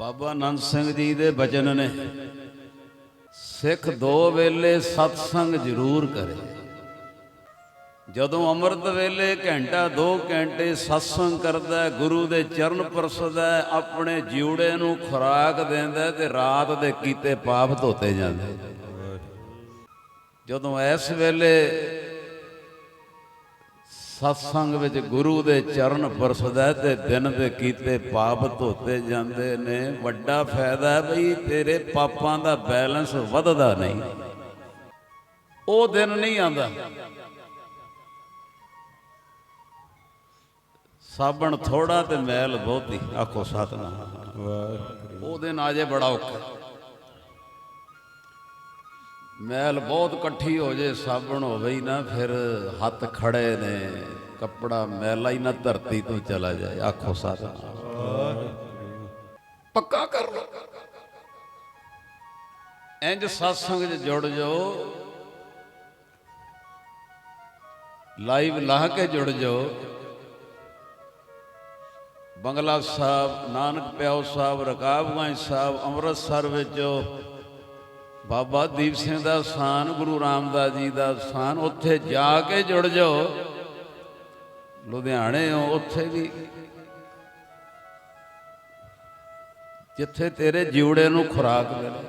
ਬਾਬਾ ਨੰਦ ਸਿੰਘ ਜੀ ਦੇ ਬਚਨ ਨੇ। ਸਿੱਖ ਦੋ ਵੇਲੇ ਸਤਸੰਗ ਜ਼ਰੂਰ ਕਰੇ। ਜਦੋਂ ਅੰਮ੍ਰਿਤ ਵੇਲੇ ਘੰਟਾ 2 ਘੰਟੇ ਸਤਸੰਗ ਕਰਦਾ ਗੁਰੂ ਦੇ ਚਰਨ ਪਰਸਦਾ ਆਪਣੇ ਜਿਉੜੇ ਨੂੰ ਖੁਰਾਕ ਦਿੰਦਾ ਹੈ ਤੇ ਰਾਤ ਦੇ ਕੀਤੇ ਪਾਪ ਧੋਤੇ ਜਾਂਦੇ। ਜਦੋਂ ਇਸ ਵੇਲੇ ਸਤਸੰਗ ਵਿੱਚ ਗੁਰੂ ਦੇ ਚਰਨ ਪਰਸਦਾ ਤੇ ਦਿਨ ਦੇ ਕੀਤੇ ਪਾਪ ਧੋਤੇ ਜਾਂਦੇ ਨੇ। ਵੱਡਾ ਫਾਇਦਾ ਹੈ ਬਈ ਤੇਰੇ ਪਾਪਾਂ ਦਾ ਬੈਲੈਂਸ ਵੱਧਦਾ ਨਹੀਂ। ਉਹ ਦਿਨ ਨਹੀਂ ਆਂਦਾ ਸਾਬਣ ਥੋੜਾ ਤੇ ਮੈਲ ਬਹੁਤੀ। ਆਖੋ ਸਤਨਾਮ। ਉਹ ਦਿਨ ਆ ਜੇ ਬੜਾ ਔਖਾ। ਮੈਲ ਬਹੁਤ ਇਕੱਠੀ ਹੋ ਜੇ, ਸਾਬਣ ਹੋਵੇ ਹੀ ਨਾ, ਫਿਰ ਹੱਥ ਖੜੇ ਨੇ, ਕੱਪੜਾ ਮੈਲਾ ਹੀ ਨਾ, ਧਰਤੀ ਤੋਂ ਚਲਾ ਜਾਏ। ਆਖੋ ਸਤਨਾਮ ਪੱਕਾ ਕਰ ਲੋ ਇੰਜ satsang 'ਚ ਜੁੜ ਜਾਓ। ਲਾਈਵ ਲਾਹ ਕੇ ਜੁੜ ਜਾਓ। ਬੰਗਲਾ ਸਾਹਿਬ, ਨਾਨਕ ਪਿਆਉ ਸਾਹਿਬ ਰਕਾਬਗੰਜ ਸਾਹਿਬ, ਅੰਮ੍ਰਿਤਸਰ ਵਿੱਚ ਬਾਬਾ ਦੀਪ ਸਿੰਘ ਦਾ ਸਥਾਨ ਗੁਰੂ ਰਾਮਦਾਸ ਜੀ ਦਾ ਸਥਾਨ ਉੱਥੇ ਜਾ ਕੇ ਜੁੜ ਜਾਓ। ਲੁਧਿਆਣੇ ਹੋ, ਉੱਥੇ ਵੀ। ਜਿੱਥੇ ਤੇਰੇ ਜਿਉੜੇ ਨੂੰ ਖੁਰਾਕ ਮਿਲੇ।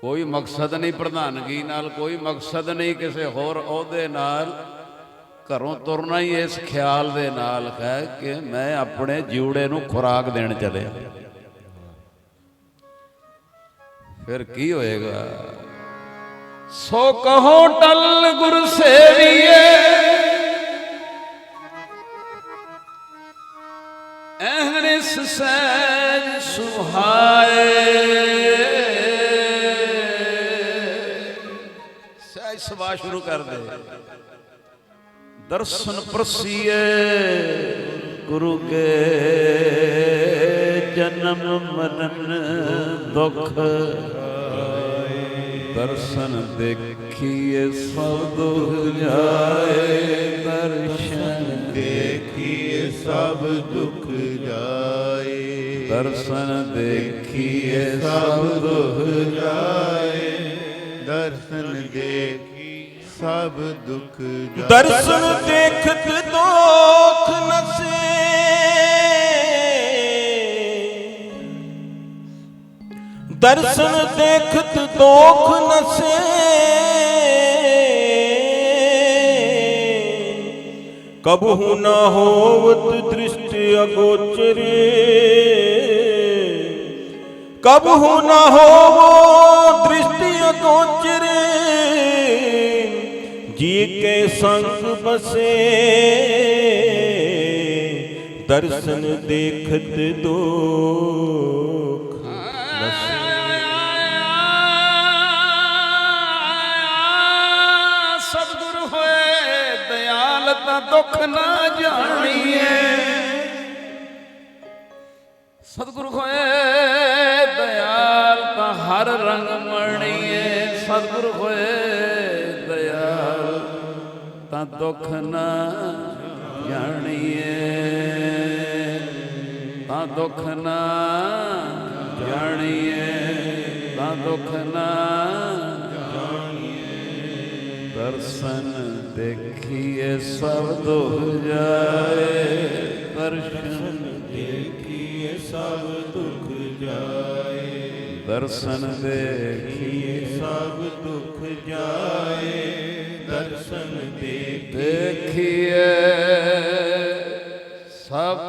ਕੋਈ ਮਕਸਦ ਨਹੀਂ ਪ੍ਰਧਾਨਗੀ ਨਾਲ, ਕੋਈ ਮਕਸਦ ਨਹੀਂ ਕਿਸੇ ਹੋਰ ਅਹੁਦੇ ਨਾਲ। ਘਰੋਂ ਤੁਰਨਾ ਹੀ ਇਸ ਖਿਆਲ ਦੇ ਨਾਲ ਹੈ ਕਿ ਮੈਂ ਆਪਣੇ ਜਿਉੜੇ ਨੂੰ ਖੁਰਾਕ ਦੇਣ ਚੱਲਿਆ ਫਿਰ ਕੀ ਹੋਏਗਾ? ਸੋ ਕਹੋ ਟਲ ਗੁਰ ਸੇਵੀਏ। ਐਹਨਿਸ ਸਹਿਜ ਸੁਹਾਏ। ਸਹਿਜ ਸਵਾ ਸ਼ੁਰੂ ਕਰ ਦੇ। ਦਰਸ਼ਨ ਪ੍ਰਸੀਏ ਗੁਰੂ ਕੇ ਜਨਮ ਮਨਨ ਦੁਖ। ਦਰਸ਼ਨ ਦੇਖੀਏ ਸਭ ਦੁਖ ਜਾਏ, ਦਰਸ਼ਨ ਦੇਖੀਏ ਸਭ ਦੁੱਖ ਜਾਏ। ਦਰਸ਼ਨ ਦੇਖੀਏ ਸਭ ਦੁੱਖ ਜਾਏ, ਦਰਸ਼ਨ ਦੇਖੀ ਸਭ ਦੁੱਖ ਜਾਏ। ਦਰਸ਼ਨ ਦੇਖਤ ਦੋਖ ਨਸੇ ਦਰਸ਼ਨ ਦੇਖਤ ਦੋਖ ਨਸੇ। ਕਬਹੂ ਨਾ ਹੋਵਤ ਦ੍ਰਿਸ਼ਟ ਅਗੋਚਰੇ। ਕਬਹੂ ਨਾ ਹੋਵੋ ਦ੍ਰਿਸ਼ਟੀ ਅਗੋਚਰੇ। ਜੀ ਕੇ ਸੰਗ ਬਸੇ। ਦਰਸ਼ਨ ਦੇਖਤ ਦੁਖ ਸਤਿਗੁਰ ਤਾਂ ਦੁੱਖ ਨਾ ਜਾਣੀਏ। ਸਤਿਗੁਰ ਹੋਏ ਦਿਆਲ ਤਾਂ ਹਰ ਰੰਗ ਮਣੀਏ। ਸਤਿਗੁਰੂ ਹੋਏ ਦਿਆਲ ਤਾਂ ਦੁੱਖ ਨਾ ਜਾਣੀਏ। ਤਾਂ ਦੁੱਖ ਨਾ ਜਾਣੀਏ। ਤਾਂ ਦੁੱਖ ਨਾ ਦਰਸ਼ਨ ਦੇਖੀਏ ਸਭ ਦੁਖ ਜਾਏ ਦਰਸ਼ਨ ਦੇਖੀਏ ਸਭ ਦੁੱਖ ਜਾਏ ਦਰਸ਼ਨ ਦੇਖੀਏ ਸਭ ਦੁੱਖ ਜਾਏ ਦਰਸ਼ਨ ਦੇਖ ਦੇਖੀਏ ਸਭ